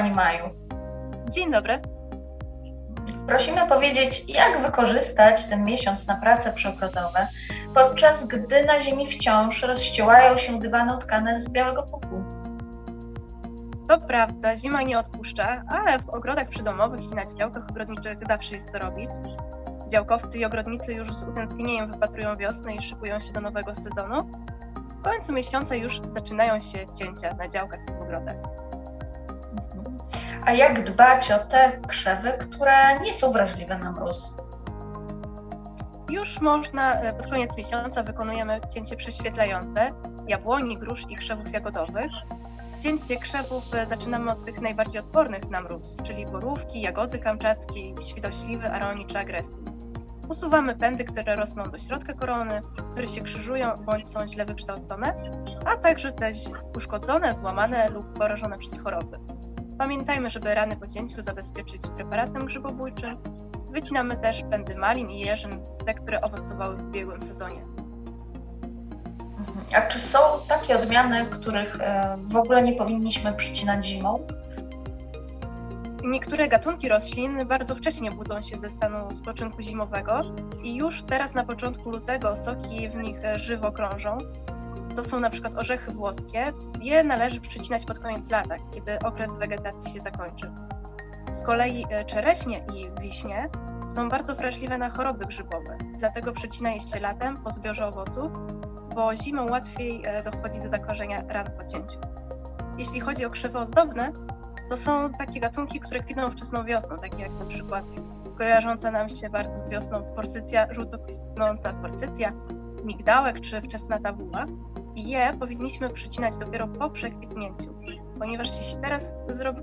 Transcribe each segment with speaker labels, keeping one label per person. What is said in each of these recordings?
Speaker 1: Pani Maju.
Speaker 2: Dzień dobry.
Speaker 1: Prosimy powiedzieć, jak wykorzystać ten miesiąc na prace przeogrodowe, podczas gdy na ziemi wciąż rozściełają się dywany utkane z białego puchu.
Speaker 2: To prawda, zima nie odpuszcza, ale w ogrodach przydomowych i na działkach ogrodniczych zawsze jest co robić. Działkowcy i ogrodnicy już z utęsknieniem wypatrują wiosny i szykują się do nowego sezonu. W końcu miesiąca już zaczynają się cięcia na działkach i ogrodach.
Speaker 1: A jak dbać o te krzewy, które nie są wrażliwe na mróz?
Speaker 2: Już można, e, pod koniec miesiąca wykonujemy cięcie prześwietlające jabłoni, grusz i krzewów jagodowych. Cięcie krzewów e, zaczynamy od tych najbardziej odpornych na mróz, czyli borówki, jagody kamczackiej, świdośliwy, aronii czy agresji. Usuwamy pędy, które rosną do środka korony, które się krzyżują bądź są źle wykształcone, a także te uszkodzone, złamane lub porażone przez choroby. Pamiętajmy, żeby rany po cięciu zabezpieczyć preparatem grzybobójczym. Wycinamy też pędy malin i jeżyn, te, które owocowały w ubiegłym sezonie.
Speaker 1: Mhm. A czy są takie odmiany, których e, w ogóle nie powinniśmy przycinać zimą?
Speaker 2: Niektóre gatunki roślin bardzo wcześnie budzą się ze stanu spoczynku zimowego i już teraz na początku lutego soki w nich żywo krążą. To są na przykład orzechy włoskie. Je należy przycinać pod koniec lata, kiedy okres wegetacji się zakończy. Z kolei e, czereśnie i wiśnie są bardzo wrażliwe na choroby grzybowe, dlatego przycina je się latem po zbiorze owoców, bo zimą łatwiej e, dochodzi do zakażenia ran po cięciu. Jeśli chodzi o krzewy ozdobne, to są takie gatunki, które kwitną wczesną wiosną, takie jak na przykład kojarząca nam się bardzo z wiosną forsycja, żółto kwitnąca forsycja, migdałek czy wczesna tawuła. I je powinniśmy przycinać dopiero po przekwitnięciu, ponieważ jeśli teraz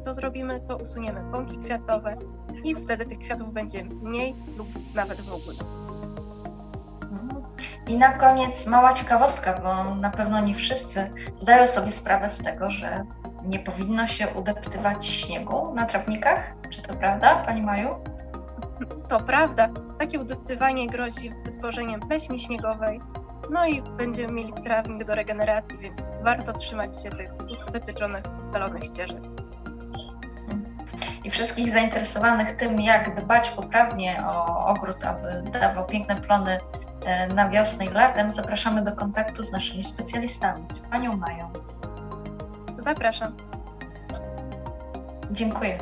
Speaker 2: to zrobimy, to usuniemy pąki kwiatowe i wtedy tych kwiatów będzie mniej lub nawet w ogóle.
Speaker 1: I na koniec mała ciekawostka, bo na pewno nie wszyscy zdają sobie sprawę z tego, że nie powinno się udeptywać śniegu na trawnikach. Czy to prawda, Pani Maju?
Speaker 2: To prawda, takie udeptywanie grozi wytworzeniem pleśni śniegowej, no i będziemy mieli trawnik do regeneracji, więc warto trzymać się tych wytyczonych, ustalonych ścieżek.
Speaker 1: I wszystkich zainteresowanych tym, jak dbać poprawnie o ogród, aby dawał piękne plony e, na wiosnę i latem, zapraszamy do kontaktu z naszymi specjalistami, z Panią Mają.
Speaker 2: Zapraszam.
Speaker 1: Dziękuję.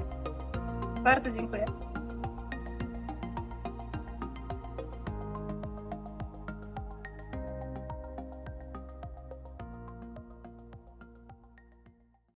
Speaker 2: Bardzo dziękuję.